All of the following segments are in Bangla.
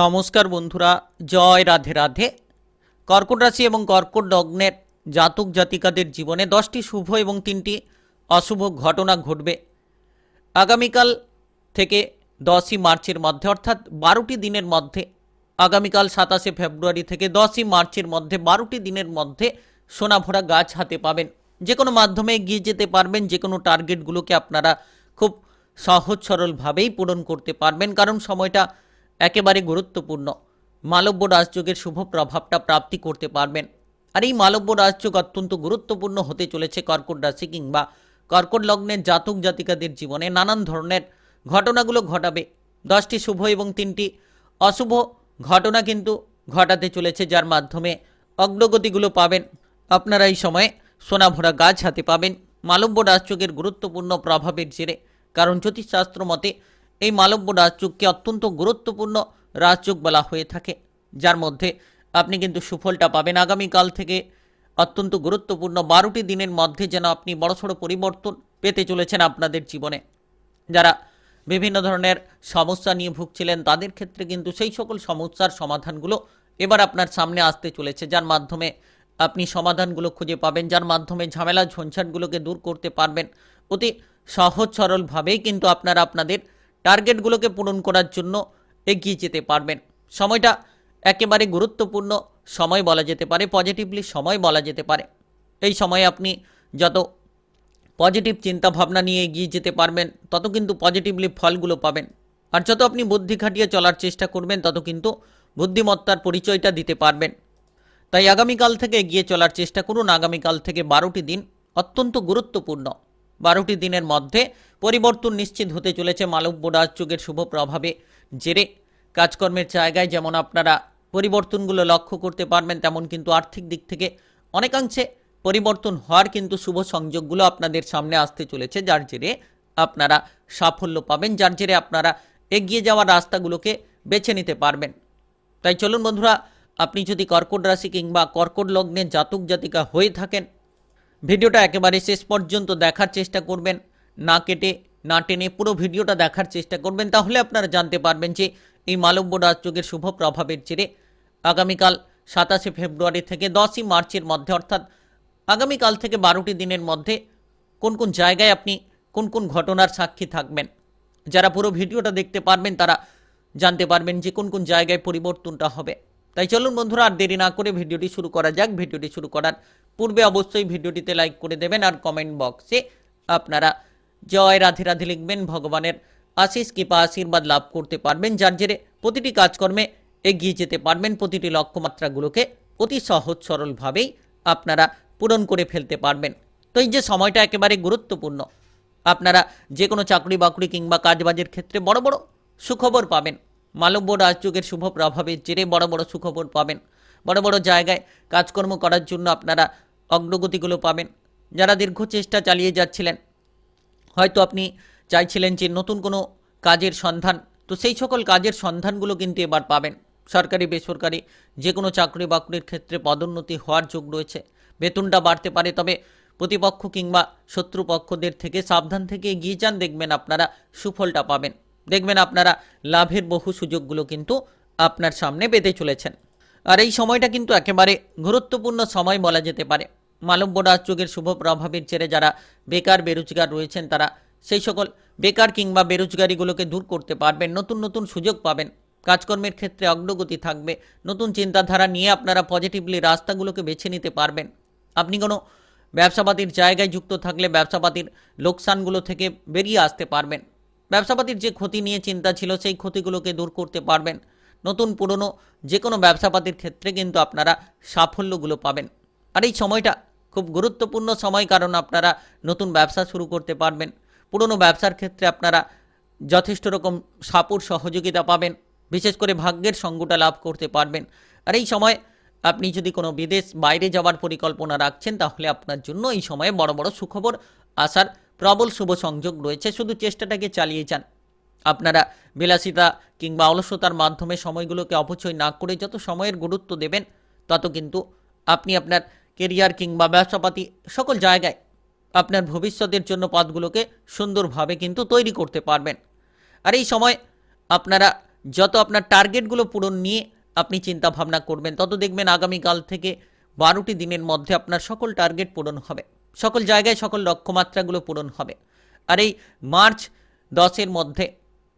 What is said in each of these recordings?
নমস্কার বন্ধুরা, জয় রাধে রাধে। কর্কট রাশি এবং কর্কট লগ্নের জাতক জাতিকাদের জীবনে দশটি শুভ এবং তিনটি অশুভ ঘটনা ঘটবে। আগামীকাল থেকে দশই মার্চের মধ্যে, অর্থাৎ বারোটি দিনের মধ্যে, আগামীকাল সাতাশে ফেব্রুয়ারি থেকে দশই মার্চের মধ্যে, বারোটি দিনের মধ্যে সোনাভরা গাছ হাতে পাবেন। যে কোনো মাধ্যমে এগিয়ে যেতে পারবেন, যে কোনো টার্গেটগুলোকে আপনারা খুব সহজ সরলভাবেই পূরণ করতে পারবেন, কারণ সময়টা একেবারে গুরুত্বপূর্ণ। মালব্য রাজযোগের শুভ প্রভাবটা প্রাপ্তি করতে পারবেন। আর এই মালব্য রাজযোগ অত্যন্ত গুরুত্বপূর্ণ হতে চলেছে কর্কট রাশি কিংবা কর্কট লগ্নের জাতক জাতিকাদের জীবনে নানান ধরনের ঘটনাগুলো ঘটাবে। দশটি শুভ এবং তিনটি অশুভ ঘটনা কিন্তু ঘটাতে চলেছে, যার মাধ্যমে অগ্রগতিগুলো পাবেন। আপনারা এই সময়ে সোনাভরা গাছ হাতে পাবেন। মালব্য রাজযোগের গুরুত্বপূর্ণ প্রভাবের জেরে। কারণ জ্যোতিষশাস্ত্র মতে এই মালব্য রাজযোগকে অত্যন্ত গুরুত্বপূর্ণ রাজযোগ বলা হয়ে থাকে। যার মধ্যে আপনি কিন্তু সুফলটা পাবেন। আগামীকাল থেকে অত্যন্ত গুরুত্বপূর্ণ বারোটি দিনের মধ্যে যেন আপনি বড়সড় পরিবর্তন পেতে চলেছেন আপনাদের জীবনে। যারা বিভিন্ন ধরনের সমস্যা নিয়ে ভুগছিলেন, তাদের ক্ষেত্রে কিন্তু সেই সকল সমস্যার সমাধানগুলো এবার আপনার সামনে আসতে চলেছে। যার মাধ্যমে আপনি সমাধানগুলো খুঁজে পাবেন, যার মাধ্যমে ঝামেলা, ঝঞ্ঝাটগুলোকে দূর করতে পারবেন। অতি সহজ সরলভাবেই কিন্তু আপনারা আপনাদের টার্গেটগুলোকে পূরণ করার জন্য এগিয়ে যেতে পারবেন। সময়টা একেবারে গুরুত্বপূর্ণ। সময় বলা যেতে পারে পজিটিভলি সময় বলা যেতে পারে। এই সময়ে আপনি যত পজিটিভ চিন্তা ভাবনা নিয়ে এগিয়ে যেতে পারবেন, তত কিন্তু পজিটিভলি ফলগুলো পাবেন। আর যত আপনি বুদ্ধি খাটিয়ে চলার চেষ্টা করবেন, তত কিন্তু বুদ্ধিমত্তার পরিচয়টা দিতে পারবেন। তাই আগামীকাল থেকে এগিয়ে চলার চেষ্টা করুন। আগামীকাল থেকে বারোটি দিন অত্যন্ত গুরুত্বপূর্ণ। বারোটি দিনের মধ্যে পরিবর্তন নিশ্চিত হতে চলেছে মালব্য রাজযোগের শুভ প্রভাবে। জেরে কাজকর্মের জায়গায় যেমন আপনারা পরিবর্তনগুলো লক্ষ্য করতে পারবেন, তেমন কিন্তু আর্থিক দিক থেকে অনেকাংশে পরিবর্তন হওয়ার কিন্তু শুভ সংযোগগুলো আপনাদের সামনে আসতে চলেছে, যার জেরে আপনারা সাফল্য পাবেন, যার জেরে আপনারা এগিয়ে যাওয়ার রাস্তাগুলোকে বেছে নিতে পারবেন। তাই চলুন বন্ধুরা, আপনি যদি কর্কট রাশি কিংবা কর্কট লগ্নে জাতক জাতিকা হয়ে থাকেন ভিডিওটা একেবারে শেষ পর্যন্ত দেখার চেষ্টা করবেন, না কেটে, না টেনে পুরো ভিডিওটা দেখার চেষ্টা করবেন। তাহলে আপনারা জানতে পারবেন যে এই মালব্য রাজযোগের শুভ প্রভাবের জেরে আগামীকাল সাতাশে ফেব্রুয়ারি থেকে দশই মার্চের মধ্যে, অর্থাৎ আগামীকাল থেকে বারোটি দিনের মধ্যে কোন কোন জায়গায় আপনি কোন কোন ঘটনার সাক্ষী থাকবেন, যারা পুরো ভিডিওটা দেখতে পারবেন তারা জানতে পারবেন যে কোন কোন জায়গায় পরিবর্তনটা হবে। তাই চলুন বন্ধুরা, আর দেরি না করে ভিডিওটি শুরু করা যাক। ভিডিওটি শুরু করার পূর্বে অবশ্যই ভিডিওটিতে লাইক করে দেবেন আর কমেন্ট বক্সে আপনারা জয় রাধে রাধে লিখবেন, ভগবানের আশিস কৃপা, আশীর্বাদ লাভ করতে পারবেন, যার জেরে প্রতিটি কাজকর্মে এগিয়ে যেতে পারবেন, প্রতিটি লক্ষ্যমাত্রাগুলোকে অতি সহজ সরলভাবেই আপনারা পূরণ করে ফেলতে পারবেন। তো এই যে সময়টা একেবারে গুরুত্বপূর্ণ, আপনারা যে কোনো চাকরি বাকরি কিংবা কাজবাজের ক্ষেত্রে বড় বড় সুখবর পাবেন। মালব্য রাজযোগের শুভ প্রভাবের জেরে বড় বড় সুখবর পাবেন। বড় বড় জায়গায় কাজকর্ম করার জন্য আপনারা অগ্রগতিগুলো পাবেন। যারা দীর্ঘ চেষ্টা চালিয়ে যাচ্ছিলেন, হয়তো আপনি চাইছিলেন যে নতুন কোনো কাজের সন্ধান। তো সেই সকল কাজের সন্ধানগুলো কিন্তু এবার পাবেন। সরকারি, বেসরকারি যে কোনো চাকরি বাকরির ক্ষেত্রে পদোন্নতি হওয়ার যোগ রয়েছে। বেতনটা বাড়তে পারে, তবে প্রতিপক্ষ কিংবা শত্রুপক্ষদের থেকে সাবধান থেকে এগিয়ে যান। দেখবেন আপনারা সুফলটা পাবেন। দেখবেন আপনারা লাভের বহু সুযোগগুলো কিন্তু আপনার সামনে পেতে চলেছেন। আর এই সময়টা কিন্তু একেবারে গুরুত্বপূর্ণ সময় বলা যেতে পারে। মালব্য রাজযোগের শুভ প্রভাবের জেরে যারা বেকার বেরোজগার রয়েছেন তারা সেই সকল বেকার কিংবা বেরোজগারিগুলোকে দূর করতে পারবেন, নতুন নতুন সুযোগ পাবেন। কাজকর্মের ক্ষেত্রে অগ্রগতি থাকবে, নতুন চিন্তাধারা নিয়ে আপনারা পজিটিভলি রাস্তাগুলোকে বেছে নিতে পারবেন। আপনি কোনো ব্যবসাপাতির জায়গায় যুক্ত থাকলে ব্যবসাপাতির লোকসানগুলো থেকে বেরিয়ে আসতে পারবেন। ব্যবসাপাতির যে ক্ষতি নিয়ে চিন্তা ছিল, সেই ক্ষতিগুলোকে দূর করতে পারবেন। নতুন পুরনো যে কোনো ব্যবসাপাতির ক্ষেত্রে কিন্তু আপনারা সাফল্যগুলো পাবেন। আর এই সময়টা খুব গুরুত্বপূর্ণ সময় কারণ আপনারা নতুন ব্যবসা শুরু করতে পারবেন। পুরনো ব্যবসার ক্ষেত্রে আপনারা যথেষ্ট রকম সাপুর সহযোগিতা পাবেন, বিশেষ করে ভাগ্যের সঙ্গটা লাভ করতে পারবেন। আর এই সময় আপনি যদি কোনো বিদেশ বাইরে যাওয়ার পরিকল্পনা রাখছেন, তাহলে আপনার জন্য এই সময়ে বড় বড় সুখবর আসার প্রবল শুভ সংযোগ রয়েছে। শুধু চেষ্টাটাকে চালিয়ে যান। আপনারা বিলাসিতা কিংবা অলসতার মাধ্যমে সময়গুলোকে অপচয় না করে যত সময়ের গুরুত্ব দেবেন, তত কিন্তু আপনি আপনার কেরিয়ার কিংবা ব্যবসাপাতি সকল জায়গায় আপনার ভবিষ্যতের জন্য পথগুলোকে সুন্দরভাবে কিন্তু তৈরি করতে পারবেন। আর এই সময় আপনারা যত আপনার টার্গেটগুলো পূরণ নিয়ে আপনি চিন্তা ভাবনা করবেন, তত দেখবেন আগামীকাল থেকে বারোটি দিনের মধ্যে আপনার সকল টার্গেট পূরণ হবে। সকল জায়গায় সকল লক্ষ্যমাত্রাগুলো পূরণ হবে। আর এই মার্চ দশের মধ্যে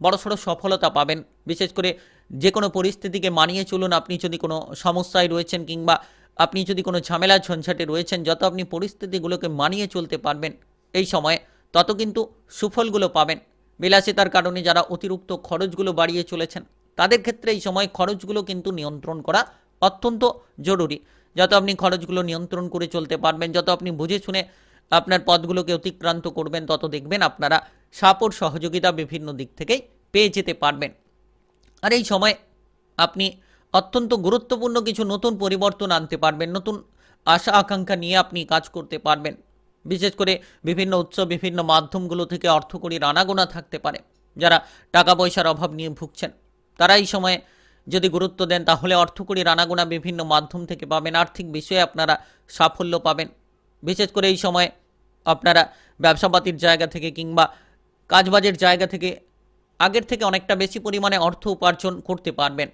বড়সড় সফলতা পাবেন। বিশেষ করে যে কোনো পরিস্থিতিকে মানিয়ে চলুন। আপনি যদি কোনো সমস্যায় রয়েছেন কিংবা আপনি যদি কোনো ঝামেলা ঝঞ্ঝাটে রয়েছেন, যত আপনি পরিস্থিতিগুলোকে মানিয়ে চলতে পারবেন এই সময়ে, তত কিন্তু সুফলগুলো পাবেন। বিলাসিতার কারণে যারা অতিরিক্ত খরচগুলো বাড়িয়ে চলেছেন, তাদের ক্ষেত্রে এই সময় খরচগুলো কিন্তু নিয়ন্ত্রণ করা অত্যন্ত জরুরি। যত আপনি খরচগুলো নিয়ন্ত্রণ করে চলতে পারবেন, যত আপনি বুঝে শুনে আপনার পদগুলোকে অতিক্রান্ত করবেন, তত দেখবেন আপনারা সাপোর্ট সহযোগিতা বিভিন্ন দিক থেকেই পেয়ে যেতে পারবেন। আর এই সময় আপনি অত্যন্ত গুরুত্বপূর্ণ কিছু নতুন পরিবর্তন আনতে পারবেন, নতুন আশা আকাঙ্ক্ষা নিয়ে আপনি কাজ করতে পারবেন। বিশেষ করে বিভিন্ন উৎস বিভিন্ন মাধ্যমগুলো থেকে অর্থকরীর আনাগোনা থাকতে পারে, যারা টাকা পয়সার অভাব নিয়ে ভুগছেন। তারা এই সময়ে যদি গুরুত্ব দেন, তাহলে অর্থকরীর আনাগোনা বিভিন্ন মাধ্যম থেকে পাবেন, আর্থিক বিষয়ে আপনারা সাফল্য পাবেন। বিশেষ করে এই সময়ে আপনারা ব্যবসাপাতির জায়গা থেকে কিংবা কাজবাজের জায়গা থেকে আগের থেকে অনেকটা বেশি পরিমাণে অর্থ উপার্জন করতে পারবেন।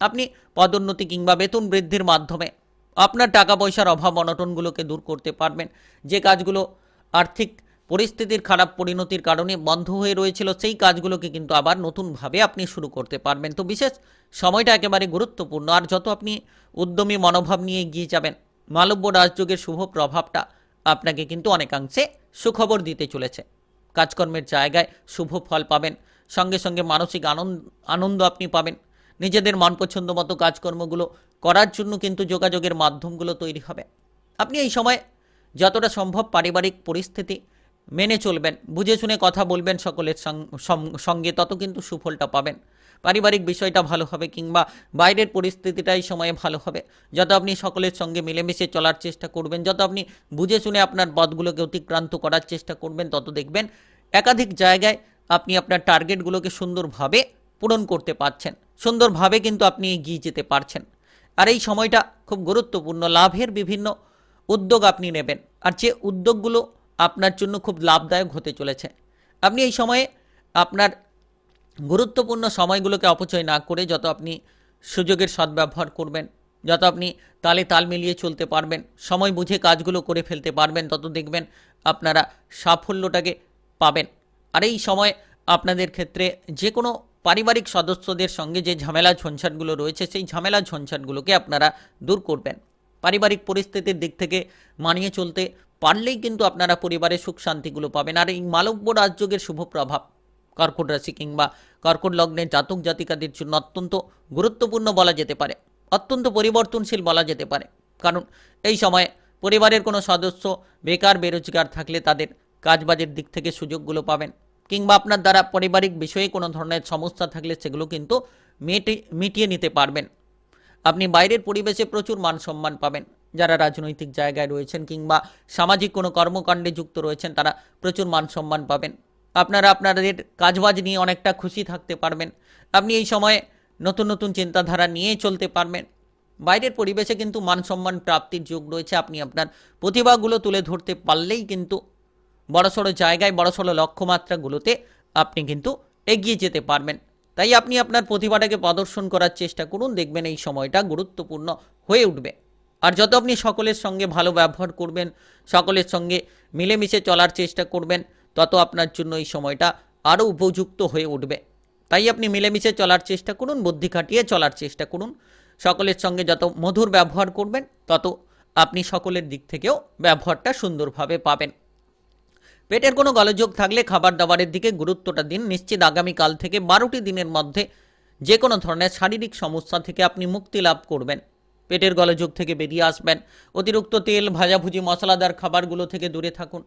আপনি পদোন্নতি কিংবা বেতন বৃদ্ধির মাধ্যমে আপনার টাকা পয়সার অভাব অনটনগুলোকে দূর করতে পারবেন। যে কাজগুলো আর্থিক পরিস্থিতির খারাপ পরিণতির কারণে বন্ধ হয়ে রয়েছিল, সেই কাজগুলোকে কিন্তু আবার নতুনভাবে আপনি শুরু করতে পারবেন। তো বিশেষ সময়টা একেবারে গুরুত্বপূর্ণ। আর যত আপনি উদ্যমী মনোভাব নিয়ে এগিয়ে যাবেন, মালব্য রাজযোগের শুভ প্রভাবটা আপনাকে কিন্তু অনেকাংশে সুখবর দিতে চলেছে। কাজকর্মের জায়গায় শুভ ফল পাবেন। সঙ্গে সঙ্গে মানসিক আনন্দ আনন্দ আপনি পাবেন। নিজেদের মন পছন্দ মতো কাজকর্মগুলো করার জন্য কিন্তু যোগাযোগের মাধ্যমগুলো তৈরি হবে। আপনি এই সময় যতটা সম্ভব পারিবারিক পরিস্থিতি মেনে চলবেন। বুঝে শুনে কথা বলবেন সকলের সঙ্গে তত কিন্তু সুফলটা পাবেন। পারিবারিক বিষয়টা ভালো হবে কিংবা বাইরের পরিস্থিতিটা এই সময়ে ভালো হবে। যত আপনি সকলের সঙ্গে মিলেমিশে চলার চেষ্টা করবেন, যত আপনি বুঝে শুনে আপনার পথগুলোকে অতিক্রান্ত করার চেষ্টা করবেন, তত দেখবেন একাধিক জায়গায় আপনি আপনার টার্গেটগুলোকে সুন্দরভাবে পূরণ করতে পারছেন। সুন্দরভাবে কিন্তু আপনি এগিয়ে যেতে পারছেন। আর এই সময়টা খুব গুরুত্বপূর্ণ, লাভের বিভিন্ন উদ্যোগ আপনি নেবেন। আর যে উদ্যোগগুলো আপনার জন্য খুব লাভদায়ক হতে চলেছে। আপনি এই সময়ে আপনার গুরুত্বপূর্ণ সময়গুলোকে অপচয় না করে যত আপনি সুযোগের সদ্ব্যবহার করবেন, যত আপনি তালে তাল মিলিয়ে চলতে পারবেন, সময় বুঝে কাজগুলো করে ফেলতে পারবেন, তত দেখবেন আপনারা সাফল্যটাকে পাবেন। আর এই সময় আপনাদের ক্ষেত্রে যে কোনো পারিবারিক সদস্যদের সঙ্গে যে ঝামেলা ঝঞ্ঝাটগুলো রয়েছে, সেই ঝামেলা ঝঞ্ঝাটগুলোকে আপনারা দূর করবেন। পারিবারিক পরিস্থিতির দিক থেকে মানিয়ে চলতে পারলেই কিন্তু আপনারা পরিবারের সুখ শান্তিগুলো পাবেন। আর এই মালব্য রাজযোগের শুভ প্রভাব কর্কট রাশি কিংবা কর্কট লগ্নের জাতক জাতিকাদের জন্য অত্যন্ত গুরুত্বপূর্ণ বলা যেতে পারে, অত্যন্ত পরিবর্তনশীল বলা যেতে পারে। কারণ এই সময়ে পরিবারের কোনো সদস্য বেকার বেরোজগার থাকলে তাদের কাজবাজের দিক থেকে সুযোগগুলো পাবেন কিংবা আপনার দ্বারা পারিবারিক বিষয়ে কোনো ধরনের সমস্যা থাকলে সেগুলো কিন্তু মেটে, মিটিয়ে নিতে পারবেন। আপনি বাইরের পরিবেশে প্রচুর মান সম্মান পাবেন। যারা রাজনৈতিক জায়গায় রয়েছেন কিংবা সামাজিক কোনো কর্মকাণ্ডে যুক্ত রয়েছেন তারা প্রচুর মান সম্মান পাবেন। আপনারা আপনাদের কাজবাজ নিয়ে অনেকটা খুশি থাকতে পারবেন। আপনি এই সময়ে নতুন নতুন চিন্তাধারা নিয়ে চলতে পারবেন। বাইরের পরিবেশে কিন্তু মান সম্মান প্রাপ্তির যোগ রয়েছে। আপনি আপনার প্রতিভাগুলো তুলে ধরতে পারলেই কিন্তু বড়সড় জায়গায়, বড়সড় লক্ষ্যমাত্রাগুলোতে আপনি কিন্তু এগিয়ে যেতে পারবেন। তাই আপনি আপনার প্রতিভাটাকে প্রদর্শন করার চেষ্টা করুন। দেখবেন এই সময়টা গুরুত্বপূর্ণ হয়ে উঠবে। আর যত আপনি সকলের সঙ্গে ভালো ব্যবহার করবেন, সকলের সঙ্গে মিলেমিশে চলার চেষ্টা করবেন তত আপনার জন্য এই সময়টা আরও উপযুক্ত হয়ে উঠবে। তাই আপনি মিলেমিশে চলার চেষ্টা করুন, বুদ্ধি খাটিয়ে চলার চেষ্টা করুন। সকলের সঙ্গে যত মধুর ব্যবহার করবেন, তত আপনি সকলের দিক থেকেও ব্যবহারটা সুন্দরভাবে পাবেন। পেটের কোনো গলযোগ থাকলে খাবার দাবারের দিকে গুরুত্বটা দিন। নিশ্চিত আগামীকাল থেকে বারোটি দিনের মধ্যে যে কোনো ধরনের শারীরিক সমস্যা থেকে আপনি মুক্তি লাভ করবেন। পেটের গলযোগ থেকে বেরিয়ে আসবেন। অতিরিক্ত তেল, ভাজাভুজি, মশলাদার খাবারগুলো থেকে দূরে থাকুন।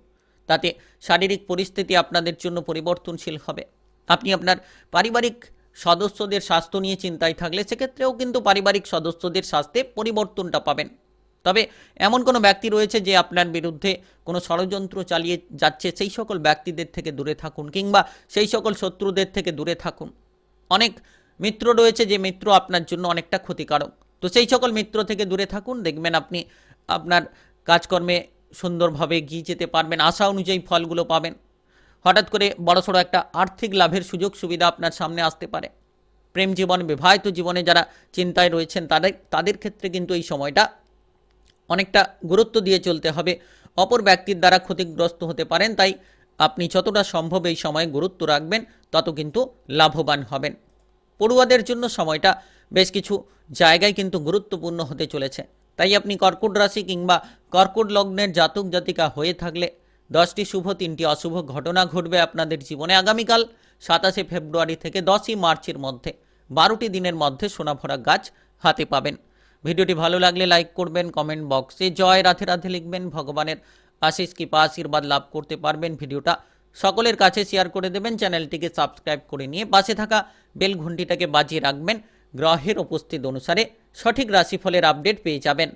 তাতে শারীরিক পরিস্থিতি আপনাদের জন্য পরিবর্তনশীল হবে। আপনি আপনার পারিবারিক সদস্যদের স্বাস্থ্য নিয়ে চিন্তায় থাকলে সেক্ষেত্রেও কিন্তু পারিবারিক সদস্যদের স্বাস্থ্যে পরিবর্তনটা পাবেন। তবে এমন কোনো ব্যক্তি রয়েছে যে আপনার বিরুদ্ধে কোনো ষড়যন্ত্র চালিয়ে যাচ্ছে, সেই সকল ব্যক্তিদের থেকে দূরে থাকুন কিংবা সেই সকল শত্রুদের থেকে দূরে থাকুন। অনেক মিত্র রয়েছে যে মিত্র আপনার জন্য অনেকটা ক্ষতিকারক। তো সেই সকল মিত্র থেকে দূরে থাকুন, দেখবেন আপনি আপনার কাজকর্মে সুন্দরভাবে এগিয়ে যেতে পারবেন। আশা অনুযায়ী ফলগুলো পাবেন। হঠাৎ করে বড়সড় একটা আর্থিক লাভের সুযোগ সুবিধা আপনার সামনে আসতে পারে। প্রেম জীবন, বিবাহিত জীবনে যারা চিন্তায় রয়েছেন, তাদের তাদের ক্ষেত্রে কিন্তু এই সময়টা অনেকটা গুরুত্ব দিয়ে চলতে হবে। অপর ব্যক্তির দ্বারা ক্ষতিগ্রস্ত হতে পারেন, তাই আপনি যতটা সম্ভব এই সময়ে গুরুত্ব রাখবেন, তত কিন্তু লাভবান হবেন। পড়ুয়াদের জন্য সময়টা বেশ কিছু জায়গায় কিন্তু গুরুত্বপূর্ণ হতে চলেছে। তাই আপনি কর্কট রাশি কিংবা কর্কট লগ্নের জাতক জাতিকা হয়ে থাকলে দশটি শুভ, তিনটি অশুভ ঘটনা ঘটবে আপনাদের জীবনে আগামীকাল সাতাশে ফেব্রুয়ারি থেকে দশই মার্চের মধ্যে। বারোটি দিনের মধ্যে সোনাভরা গাছ হাতে পাবেন। ভিডিওটি ভালো লাগলে লাইক করবেন, কমেন্ট বক্সে জয় রাধে রাধে লিখবেন, ভগবানের আশিস কৃপা, আশীর্বাদ লাভ করতে পারবেন। ভিডিওটা সকলের কাছে শেয়ার করে দেবেন চ্যানেলটিকে সাবস্ক্রাইব করে নিয়ে পাশে থাকা বেল ঘন্টিটাকে বাজিয়ে রাখবেন। গ্রহের উপস্থিত অনুসারে সঠিক রাশিফলের আপডেট পেয়ে যাবেন।